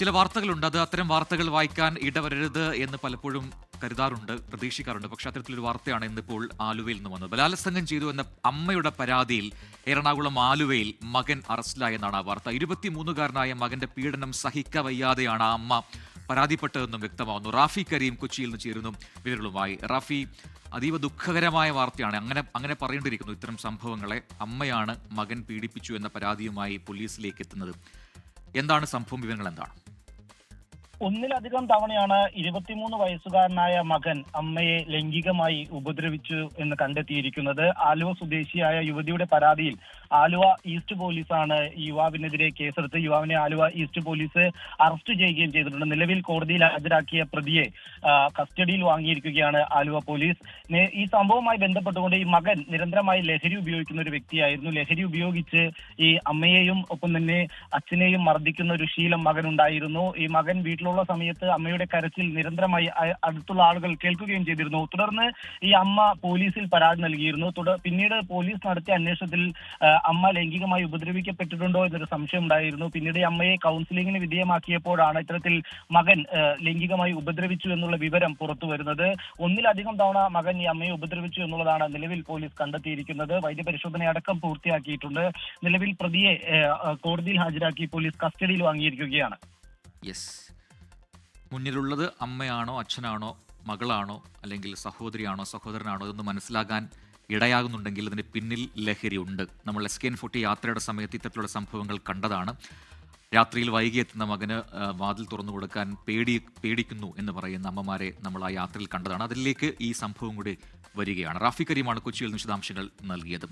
ചില വാർത്തകളുണ്ട്. അത് അത്തരം വാർത്തകൾ വായിക്കാൻ ഇടവരരുത് എന്ന് പലപ്പോഴും കരുതാറുണ്ട് പ്രതീക്ഷിക്കാറുണ്ട്. പക്ഷെ അത്തരത്തിലൊരു വാർത്തയാണ് ഇന്നിപ്പോൾ ആലുവയിൽ നിന്ന് വന്നത്. ബലാത്സംഗം ചെയ്തു എന്ന അമ്മയുടെ പരാതിയിൽ എറണാകുളം ആലുവയിൽ മകൻ അറസ്റ്റിലായെന്നാണ് ആ വാർത്ത. ഇരുപത്തിമൂന്നുകാരനായ മകന്റെ പീഡനം സഹിക്കവയ്യാതെയാണ് ആ അമ്മ പരാതിപ്പെട്ടതെന്നും വ്യക്തമാവുന്നു. റാഫി കരീം കൊച്ചിയിൽ നിന്ന് ചേരുന്നു വിവരങ്ങളുമായി. റാഫി അതീവ ദുഃഖകരമായ വാർത്തയാണ്. അങ്ങനെ അങ്ങനെ പറയേണ്ടിയിരിക്കുന്നു ഇത്തരം സംഭവങ്ങളെ. അമ്മയാണ് മകൻ പീഡിപ്പിച്ചു എന്ന പരാതിയുമായി പോലീസിലേക്ക് എത്തുന്നത്. എന്താണ് സംഭവം? വിവരങ്ങൾ എന്താണ്? ഒന്നിലധികം തവണയാണ് ഇരുപത്തിമൂന്ന് വയസ്സുകാരനായ മകൻ അമ്മയെ ലൈംഗികമായി ഉപദ്രവിച്ചു എന്ന് കണ്ടെത്തിയിരിക്കുന്നത്. ആലുവ സ്വദേശിയായ യുവതിയുടെ പരാതിയിൽ ആലുവ ഈസ്റ്റ് പോലീസാണ് യുവാവിനെതിരെ കേസെടുത്ത് യുവാവിനെ ആലുവ ഈസ്റ്റ് പോലീസ് അറസ്റ്റ് ചെയ്യുകയും ചെയ്തിട്ടുണ്ട്. നിലവിൽ കോടതിയിൽ ഹാജരാക്കിയ പ്രതിയെ കസ്റ്റഡിയിൽ വാങ്ങിയിരിക്കുകയാണ് ആലുവ പോലീസ്. ഈ സംഭവവുമായി ബന്ധപ്പെട്ടുകൊണ്ട് ഈ മകൻ നിരന്തരമായി ലഹരി ഉപയോഗിക്കുന്ന ഒരു വ്യക്തിയായിരുന്നു. ലഹരി ഉപയോഗിച്ച് ഈ അമ്മയെയും ഒപ്പം തന്നെ അച്ഛനെയും മർദ്ദിക്കുന്ന ഒരു ശീലം മകനുണ്ടായിരുന്നു. ഈ മകൻ വീട്ടിലുള്ള സമയത്ത് അമ്മയുടെ കരച്ചിൽ നിരന്തരമായി അടുത്തുള്ള ആളുകൾ കേൾക്കുകയും ചെയ്തിരുന്നു. തുടർന്ന് ഈ അമ്മ പോലീസിൽ പരാതി നൽകിയിരുന്നു. തുടർ പിന്നീട് പോലീസ് നടത്തിയ അന്വേഷണത്തിൽ അമ്മ ലൈംഗികമായി ഉപദ്രവിക്കപ്പെട്ടിട്ടുണ്ടോ എന്നൊരു സംശയം ഉണ്ടായിരുന്നു. പിന്നീട് അമ്മയെ കൗൺസിലിംഗിന് വിധേയമാക്കിയപ്പോഴാണ് ഇത്തരത്തിൽ മകൻ ലൈംഗികമായി ഉപദ്രവിച്ചു എന്നുള്ള വിവരം പുറത്തു വരുന്നത്. ഒന്നിലധികം തവണ മകൻ ഈ അമ്മയെ ഉപദ്രവിച്ചു എന്നുള്ളതാണ് നിലവിൽ പോലീസ് കണ്ടെത്തിയിരിക്കുന്നത്. വൈദ്യപരിശോധന അടക്കം പൂർത്തിയാക്കിയിട്ടുണ്ട്. നിലവിൽ പ്രതിയെ കോടതിയിൽ ഹാജരാക്കി പോലീസ് കസ്റ്റഡിയിൽ വാങ്ങിയിരിക്കുകയാണ്. യെസ് മുന്നിലുള്ളത് അമ്മയാണോ അച്ഛനാണോ മകളാണോ അല്ലെങ്കിൽ സഹോദരിയാണോ സഹോദരനാണോ എന്ന് മനസ്സിലാകാൻ ഇടയാകുന്നുണ്ടെങ്കിൽ അതിന് പിന്നിൽ ലഹരി ഉണ്ട്. നമ്മൾ എസ് കെ എൻ ഫോർട്ടി യാത്രയുടെ സമയത്ത് ഇത്തരത്തിലുള്ള സംഭവങ്ങൾ കണ്ടതാണ്. രാത്രിയിൽ വൈകി എത്തുന്ന മകന് വാതിൽ തുറന്നു കൊടുക്കാൻ പേടി പേടിക്കുന്നു എന്ന് പറയുന്ന അമ്മമാരെ നമ്മൾ ആ യാത്രയിൽ കണ്ടതാണ്. അതിലേക്ക് ഈ സംഭവം കൂടി വരികയാണ്. റാഫി കരീമാണ് കൊച്ചിയിൽ വിശദാംശങ്ങൾ നൽകിയത്.